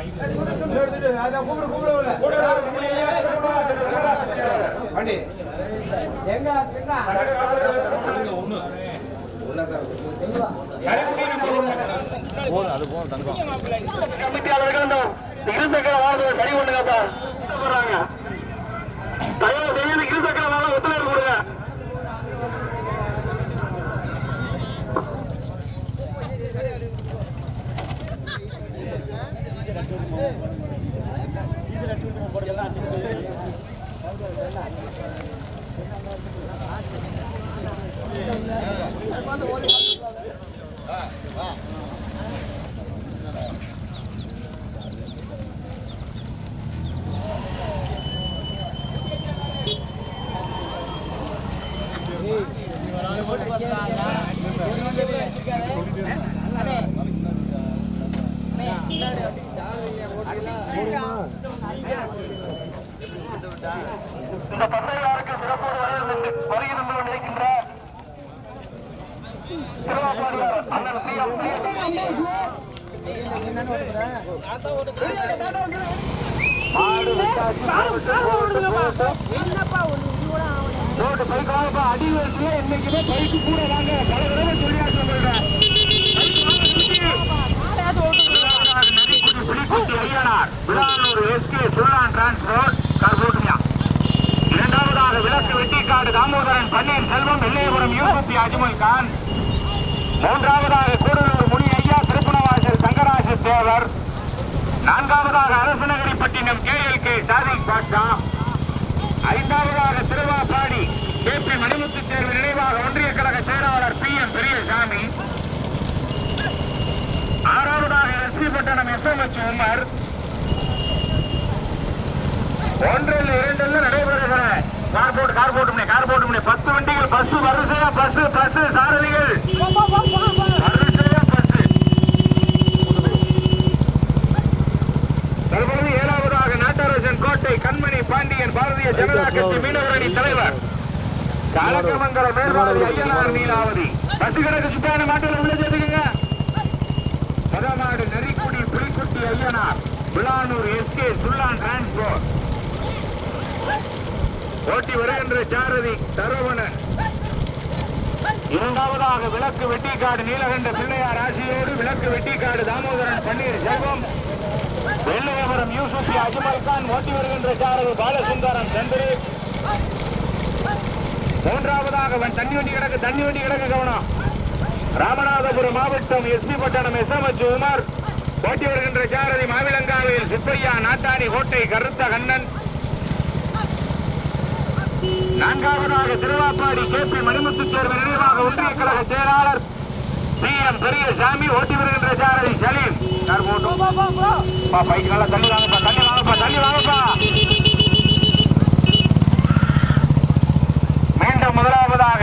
வண்டி வா அந்த பைக் அடி வயசுல என்னைக்குமே பைக்கு கூட வாங்க பல தடவை சொல்லியாச்சு விழானூர் இரண்டாவதாக விளக்கு வெட்டிக்காடு தாமோதரன் பன்னீர் செல்வம் வெள்ளையபுரம் யூசுப் அஜ்மல் கான். மூன்றாவதாக கூடலூர் முனி ஐயா திருப்பணவாசல் தங்கராஜ தேவர் நான்காவதாக Arasanagaripattinam K L K Sadiq Batcha. ஐந்தாவதாக திருவாப்பாடி கே பி மணிமுத்து தேர்வு நினைவாக ஒன்றிய கழக செயலாளர் பி எம் பெரியசாமி ஆறாவதாக SP Pattanam S M H Umar ஒன்றில் இரண்டில் நடைபெறுகிற கார் போட்டு கார் போட்டு கார் போட்டு பத்து வண்டிகள் பஸ் வரிசையா பஸ் பஸ் சாரதிகள். வரிசையா பஸ் தற்பொழுது ஏழாவதாக நாட்டரசன் கோட்டை கண்மணி பாண்டியன் பாரதிய ஜனதா கட்சி மீனவர் அணி தலைவர். காலக்கமங்கல மேல்வாதி ஐயனார் நீலாவதி பத்து கிடக்கு சுத்தான மாட்டில் உள்ள சேர்த்துக்கங்க. Muthamadu Nerikkudi Pulikutti Ayyanar Vilanur SK Sullan transport. ஓட்டி வருகின்ற சாரதி சரவணன் இரண்டாவதாக விளக்கு வெட்டிக்காடு நீலகண்ட பிள்ளையார் ஆசியோடு விளக்கு வெட்டிக்காடு தாமோதரன் பன்னீர் செல்வம். வெள்ளையபுரம் யூசுப் அஜ்மல் கான் ஓட்டி வருகின்ற சாரதி பாலசுந்தரம் சந்திரி மூன்றாவதாக அவன் தண்ணி வண்டி கிடக்கு தண்ணி வண்டி கிடக்கு கவனம். ராமநாதபுரம் மாவட்டம் SP Pattanam S M H Umar. போட்டி வருகின்ற சாரதி மாவிலங்காவில் சுப்பையா நாட்டாணி கோட்டை கருத்த கண்ணன். நான்காவதாக திருவாப்பாடி கே பி மணிமுத்து தேர்வு நினைவாக ஒன்றிய கழக செயலாளர் பி எம் பெரியசாமி. ஓட்டி வருகின்ற சாரதி சலீம். போட்டோம் பா பைக் நல்லா தள்ளி வாங்கப்பா தள்ளி வாங்கப்பா தள்ளி வாங்கப்பா மீண்டும் முதலாவதாக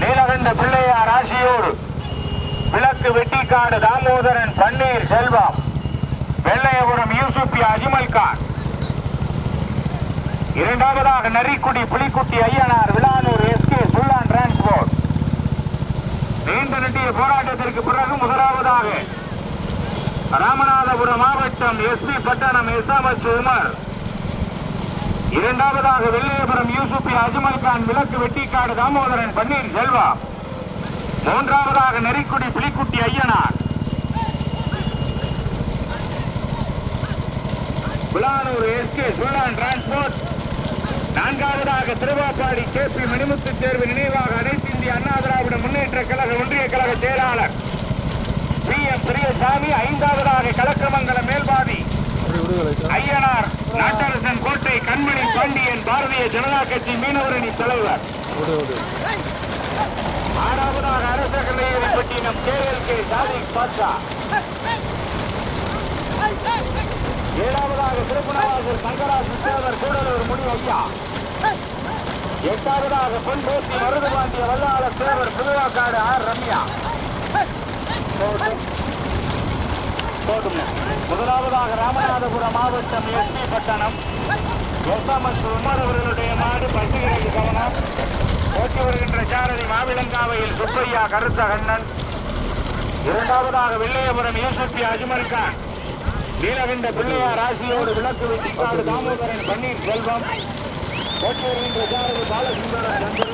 நீலகண்ட பிள்ளையார் ஆசியோடு விளக்கு வெட்டிக்காடு தாமோதரன் பன்னீர் செல்வம் வெள்ளையபுரம் யூசுப்பி அஜ்மல் கான். இரண்டாவதாக நரிக்குடி புலிக்குட்டி ஐயனார் விழானூர் எஸ்கே சுல்லான் டிரான்ஸ்போர்ட் நீண்ட நெட்டிய போராட்டத்திற்கு பிறகு முதலாவதாக ராமநாதபுரம் மாவட்டம் எஸ்பி பட்டணம் எஸ்எம்எஸ் உமர். இரண்டாவதாக வெள்ளையபுரம் யூசுப்பி அஜ்மல் கான் விளக்கு வெட்டிக்காடு தாமோதரன் பன்னீர் செல்வா. மூன்றாவதாக Nerikkudi Pulikutti Ayyanar. Pulanur SK Sullan transport. நான்காவதாக திருவாப்பாடி கே பி மணிமுத்து தேர்வு நினைவாக அனைத்து இந்திய அண்ணா திராவிட முன்னேற்ற கழக ஒன்றிய கழக செயலாளர். பி எம் பெரியசாமி ஐந்தாவதாக கலக்கமங்கலம் மேல்பாதி. ஐயனார் நாட்டரசன் கோட்டை கண்மணி பாண்டியன் பாரதிய ஜனதா கட்சி மீனவரணி தலைவர். ஆறாவதாக Arasa Kallaiyappattinam K L K Sadiq Basha. ஏழாவதாக திருப்பணவாசல் சங்கராஜ் சேவர் கூடலூர் முடி ஐயா. எட்டாவதாக பொன்பேசி மருதுபாண்டிய வல்லாள சேவர் புதுவாக்காடு ஆர் ரம்யா. போதும். முதலாவதாக ராமநாதபுரம் மாவட்டம் எஸ்பி பட்டணம். எஸ்எம்எஸ் உமர் அவர்களுடைய மாடு பசுகிறது கவனம். ஓட்டி வருகின்ற சாரதி மாவிலங்காவையில் சுப்பையா கருத்த கண்ணன் இரண்டாவதாக வெள்ளையபுரம் யூசுப்பி அஜ்மல் கான் நீலகண்ட பிள்ளையார் ராசியோடு விளக்கு வெட்டிக்காடு தாமோதரன் பன்னீர் செல்வம். கோட்டூரின் பிரஜாரதி பாலசுந்தரன் சந்திரு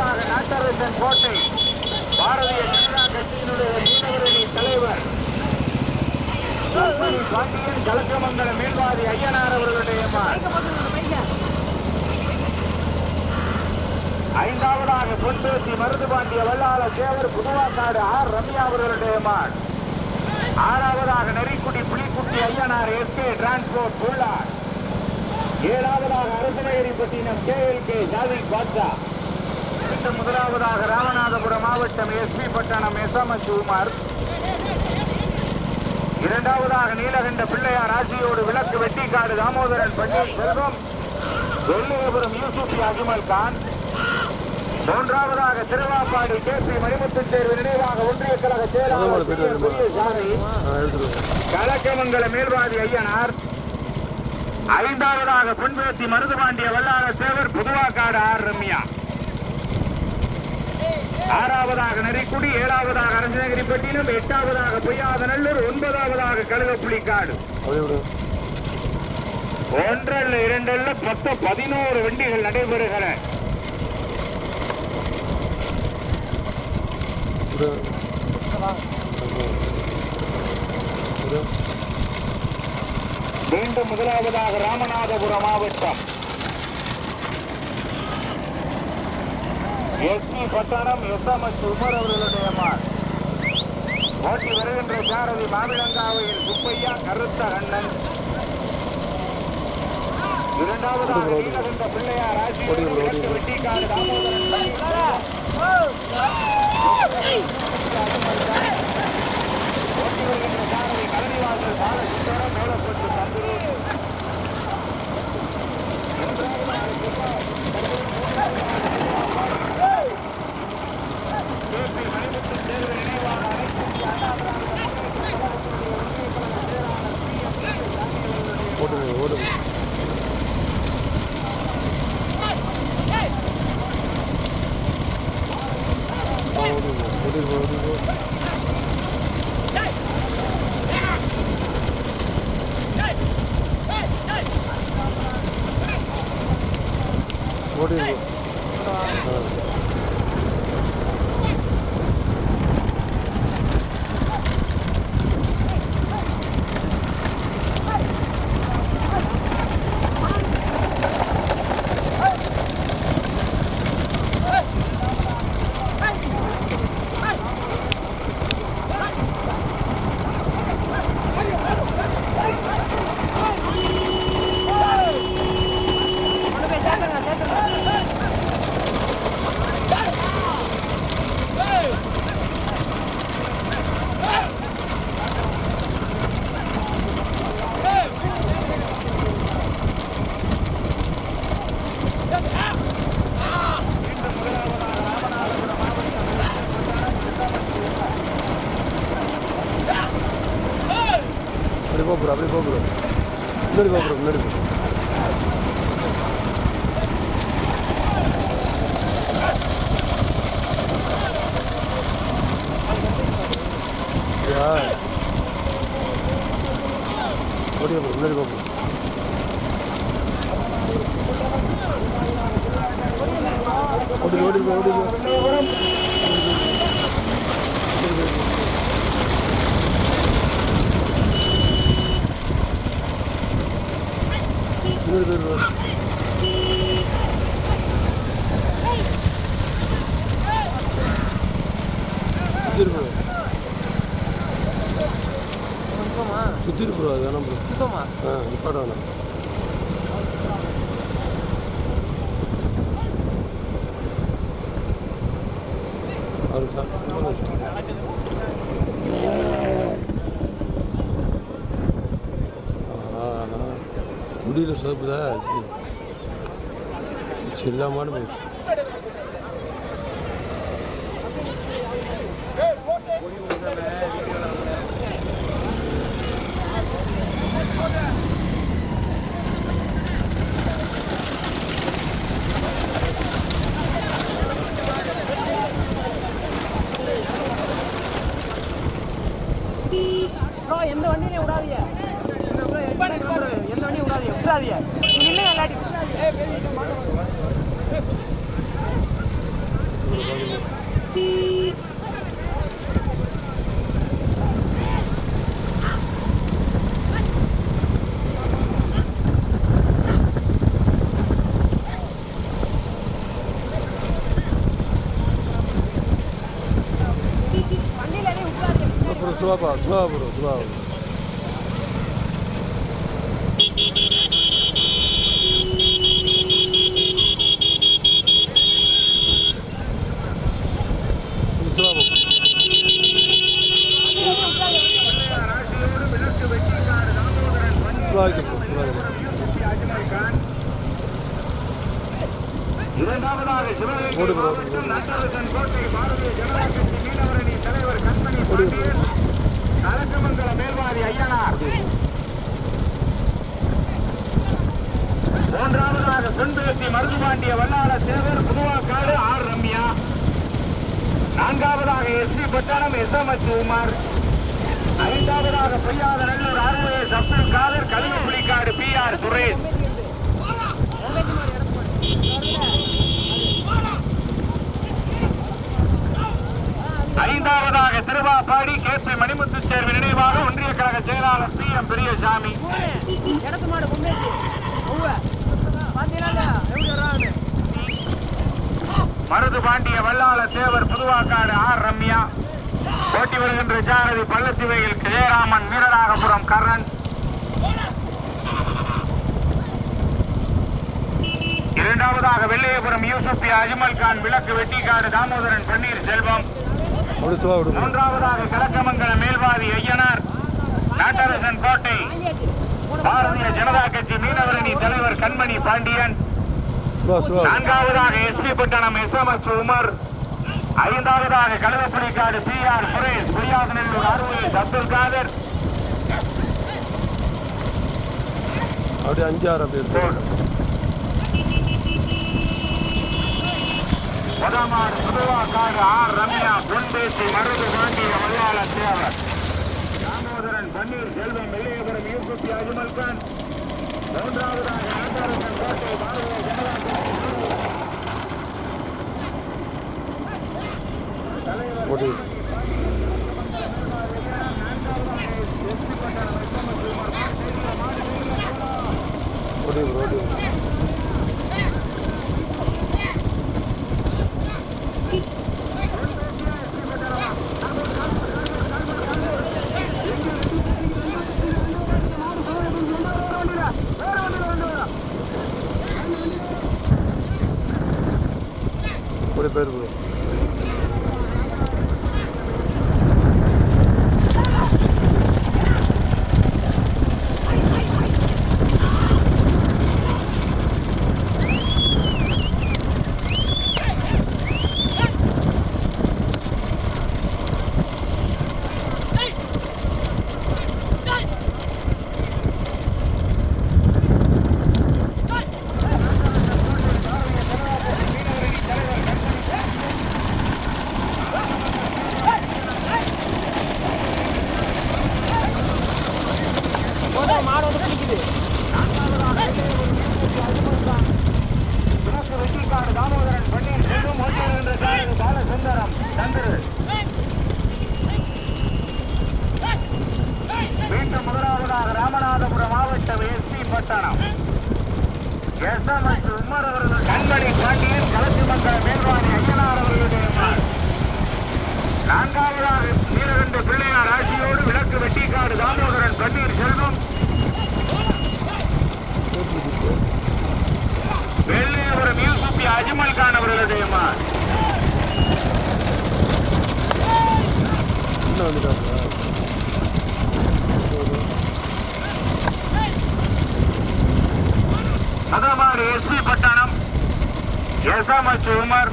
முன்னதாக நாட்டரசன் கோட்டை பாரதிய ஜனதா கட்சியினுடைய மீனவரணி தலைவர் பாண்டியன் கலக்கமங்கல மேல்வாதி ஐயனார் அவர்களுடைய ஐந்தாவதாக பொன்பேசி மருதுபாண்டிய வல்லாள தேவர் புதுவாக்காடு ஆர் ரம்யா அவர்களுடைய மாட் ஆறாவதாக நெறிக்குடி புலிக்குட்டி ஐயனார் எஸ்கே டிரான்ஸ்போர்ட் புல்லார் ஏழாவதாக Arasanagaripattinam K L K Sadiq Batcha மாவட்டம் முதலாவதாக ராமநாதபுரம் மாவட்டம் SP Pattanam S M S இரண்டாவதாக நீலகண்ட பிள்ளையார் ஆட்சியோடு விளக்கு வெட்டிக்காடு தாமோதரன் பன்னீர் செல்வம். வெள்ளியபுரம் யூசுப் அஜ்மல் கான். மூன்றாவதாக திருவாப்பாடி கே பி மணிமுத்து தேர்வு நினைவாக ஒன்றிய கழக செயலாளர் கலக்கமங்கல மேல்வாதி ஐயனார். ஐந்தாவதாக பொன்பேத்தி மருதுபாண்டிய வல்லார சேவர் புதுவாக்காடு ஆர் ரம்யா. ஆறாவதாக நெறிக்குடி ஏழாவதாக அரசநகரிப்பட்டினம் எட்டாவதாக பொய்யாதநல்லூர் ஒன்பதாவதாக கழுகப்புலிக்காடு ஒன்றல்ல இரண்டல்ல மொத்தம் பதினோரு வண்டிகள் நடைபெறுகிற. மீண்டும் முதலாவதாக ராமநாதபுரம் மாவட்டம். SP Pattanam S M S Umar அவர்களுடைய மார் ஓட்டி வருகின்ற சாரதி மாவிளங்காவையில் சுப்பையா கருத்த அண்ணன் இரண்டாவதாக நீலகண்ட பிள்ளையார் ஆட்சி வெட்டிக்காடு ஓட்டி வருகின்ற சாரதி கலனிவாசல் பாலசுந்தரம் மேலப்பட்டு தந்துரு. கேபி மணிமுத்து முன்னாடி போ ப்ரோ முன்னாடி போ. யா ஓடி ப்ரோ முன்னாடி போ ப்ரோ ஓடி ஓடி போ ஓடி போ முன்னாடி போ ப்ரோ சுத்திரு ப்ரோ சுத்திரு ப்ரோ அது வேணாம் ப்ரோ ஆ நிப்பாட வேணாம் அது சார் ಕಿಲೋ ಸ್ವಲ್ಪ ಚಿಲ್ಲ ಮಾಡಬೇಕು வண்டியும் விடாதீங்க விடாதீங்க நீங்க இல்லை விளையாடி வண்டியில எதையும் விடாதீங்க அப்புறம் சுவாப்பா சுவா ப்ரோ சுவா இரண்டாவதாக சிவகங்கை ஓடு bro, மாவட்டம் நட்டரசன் கோட்டை பாரதிய ஜனதா கட்சி மீனவரணி தலைவர் கண்மணி பாண்டியன் கலக்கமங்கல மேல்வாதி ஐயனார் மூன்றாவதாக செம்பேசி மருதுபாண்டிய வல்லாள தேவர் புதுவாக்காடு ஆர் ரம்யா நான்காவதாக SP Pattalam S M H Umar ஐந்தாவதாக Poyyatha Nallur ROS Abdul Kadar Kalivappulikkadu P R Suresh. ஐந்தாவதாக திருவாப்பாடி கே பி மணிமுத்து தேர்வு நினைவாக ஒன்றிய கழக செயலாளர் P M Periyasamy. Marudhu Pandiya Vallala Thevar Puduvakkadu R Ramya. போட்டி வருகின்ற ஜாரதி பள்ளத்திவையில் ஜெயராமன் வீரராகபுரம் கரண் இரண்டாவதாக வெள்ளையபுரம் யூசுப் அஜ்மல் கான் விளக்கு வெட்டிக்காடு தாமோதரன் பன்னீர் செல்வம். மூன்றாவதாக கிழக்கமங்கல மேல்வாதி ஐயனார் நாட்டரசன் கோட்டை. பாரதிய ஜனதா கட்சி மீனவரணி தலைவர் கண்மணி பாண்டியன். நான்காவதாக SP Pattanam S M S Umar. ஐந்தாவதாக கழுவப்புலிக்காடு பி ஆர் சுரேஷ் புரியாதநல்லூர் ஆர்வஸ் அப்துல் காதர். அப்படியே அஞ்சு ஆறு அப்படி முதமாடு புதுவாக்காடு ஆர் ரம்யா பொன்பேசி மருது பாண்டிய மலையாள தேவர் தாமோதரன் பன்னீர் செல்வம் வெள்ளையபுரம் யூசுப் அஜ்மல் கான். மூன்றாவதாக நாட்டாரசன் கோட்டை பாரதிய சமஸ்தானம் எஸ் எம் எஸ் உமர் அவர்கள் கண்மணி பாட்டியில் கலத்தி மக்கள் மேல்வாணி ஐயனார் அவர்களுடைய பிள்ளையார் ஆட்சியோடு விளக்கு வெட்டிக்காடு தாமோதரன் கண்ணீர் செல்வம். வெள்ளையபுரம் யூசுப்பி அஜ்மல் கான் அவர்களுடைய மதமாடு எஸ்பி பட்டணம் எஸ்எம்எச் உமர்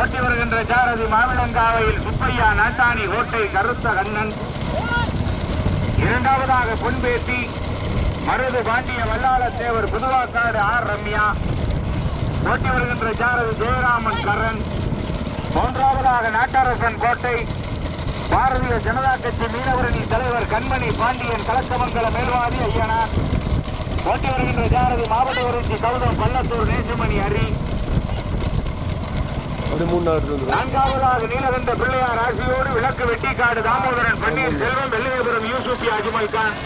ஓட்டி வருகின்ற சாரதி மாவிடங்காவையில் சுப்பையா நாட்டாணி கோட்டை கருத்த கண்ணன். இரண்டாவதாக பொன்பேட்டி மருது பாண்டிய வல்லாள தேவர் புதுவாக்காடு ஆர் ரம்யா. ஓட்டி வருகின்ற சாரதி ஜெயராமன் கரன் மூன்றாவதாக நாட்டரசன் கோட்டை பாரதிய ஜனதா கட்சி மீனவரணி தலைவர் கண்மணி பாண்டியன் கலக்கமங்கல மேல்வாதி ஐயனார். ஓட்டி வருகின்ற சாரதி மாவட்ட உறுச்சி கௌதம் பள்ளத்தூர் நேசுமணி அரி. நான்காவதாக நீலகண்ட பிள்ளையார் ஆசியோடு விளக்கு வெட்டிக்காடு தாமோதரன் பன்னீர் செல்வம் வெள்ளையபுரம் யூசுப் அஜ்மல் கான்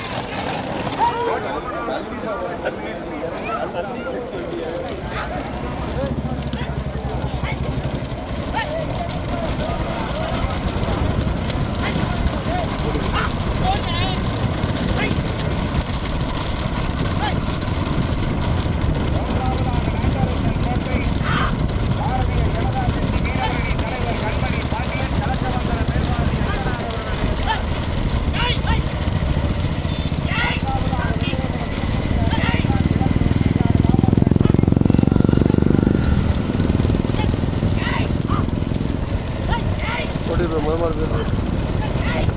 ஓட்டிடுறோம் முத மாதிரி பேசுகிறேன்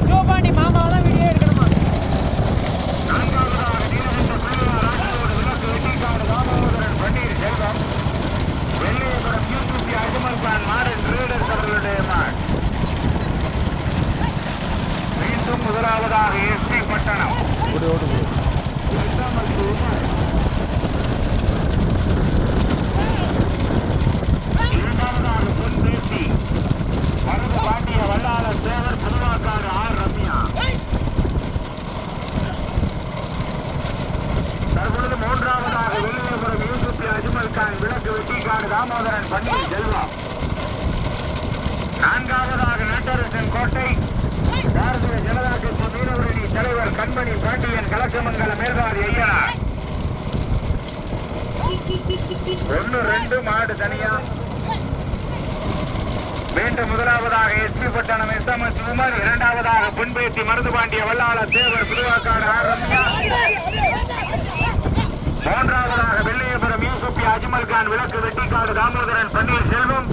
சிவபாண்டி மாமாவை தான் வீடியோ எடுக்கணுமா நான்காவதாக நீலகண்ட பிள்ளையார் ஆசியோடு விளக்கு வெட்டிக்காடு தாமோதரன் பன்னீர் செல்வம் வெள்ளையபுரம் யூசுப் அஜ்மல் கான் மாறன் ட்ரேடர்ஸ் அவர்களுடைய மாட் மீண்டும் முதலாவதாக எஸ்பி பட்டணம் ஓடி ஓடுங்க இரண்டாவதாக பொன்பேசி மருது பாண்டிய வல்லாள தேவர் புதுவாக்காடு ஆர் ரம்யா தற்பொழுது மூன்றாவதாக வெள்ளியபுரம் யூசுப் அஜ்மல் கான் விளக்கு வெட்டிக்காடு தாமோதரன் பன்னீர் செல்வா. நான்காவதாக நாட்டரசன் கோட்டை. பாரதிய ஜனதா கட்சி மீனவரணி தலைவர் கண்மணி பாண்டியன் கலக்கமங்கல மேல்வாதி ஐயா. ஒன்னு ரெண்டு மாடு தனியா. மீண்டும் முதலாவதாக SP Pattanam S M S Umar இரண்டாவதாக பொன்பேத்தி மருதுபாண்டிய வல்லாள தேவர் புதுவாக்காடு ஆர் ரம்யா. மூன்றாவதாக வெள்ளையபுரம் யூசுப் அஜ்மல் கான் விளக்கு வெட்டிக்காடு தாமோதரன் பன்னீர் செல்வம்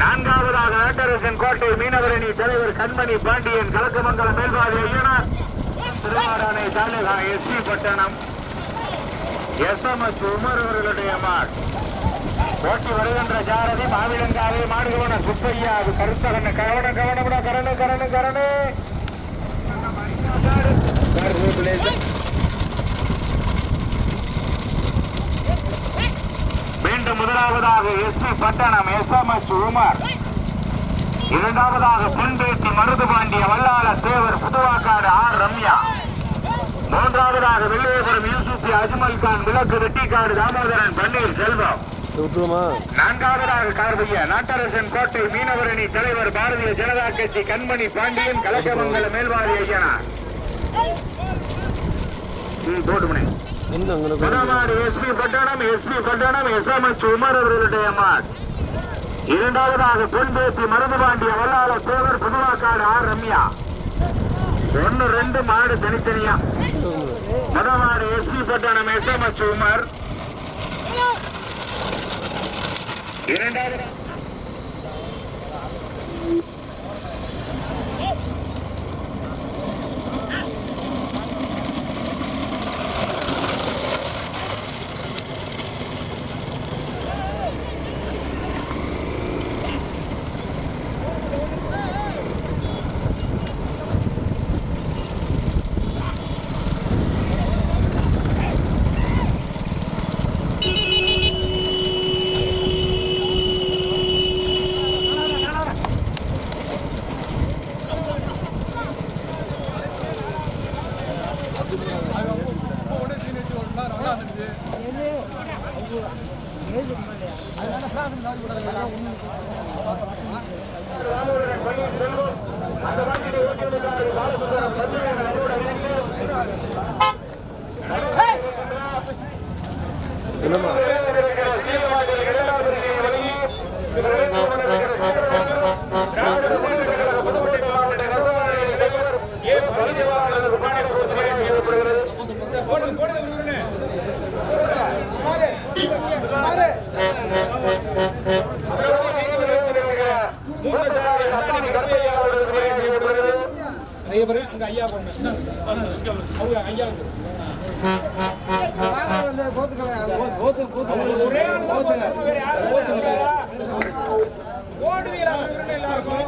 நான்காவதாக ஆட்டரசன் கோட்டை மீனவரணி தலைவர் Kanmani Pandian Kalakkamangalam Melpathi Ayyanar Thiruvadanai taluka SP Pattanam S M S Umar அவர்களுடைய மாட் போட்டி வருகின்ற சாரதி மாவிலங்காவே மாடுகவன சுப்பையா அது கருத்தகன கவன கவனம்டா கரணு கரணு கரணு மீண்டும் முதலாவதாக SP Pattanam S M S Umar. இரண்டாவதாக பொன்பேட்டி மருதுபாண்டிய வல்லாள தேவர் புதுவாக்காடு ஆர் ரம்யா. மூன்றாவதாக வெள்ளையபுரம் யூசுப் அஜ்மல் கான் விளக்கு வெட்டிக்காடு தாமோதரன் பன்னீர் செல்வம். நான்காவதாக கார்பையா நாட்டரசன் கோட்டை மீனவரணி தலைவர் பாரதிய ஜனதா கட்சி கண்மணி பாண்டியன் கலக்கமங்கல மேல்வாதி ஐயனார். ம், போட்டுமணி எந்த எஸ்பி பட்டணம் எஸ்பி பட்டணம் எஸ்எம்எஸ் உமர் அவர்களுடைய மாட் இரண்டாவதாக பொன்பேத்தி மருதுபாண்டிய வல்லாள தேவர் புதுவாக்காடு ஆர் ரம்யா. ஒன்னு ரெண்டு மாடு தனித்தனியா. முதலாவது எஸ்பி பட்டணம் எஸ்எம்எஸ் உமர். இரண்டாவது என்னம்மா இரண்டாவது ஓடுவீரா எல்லாருக்கும்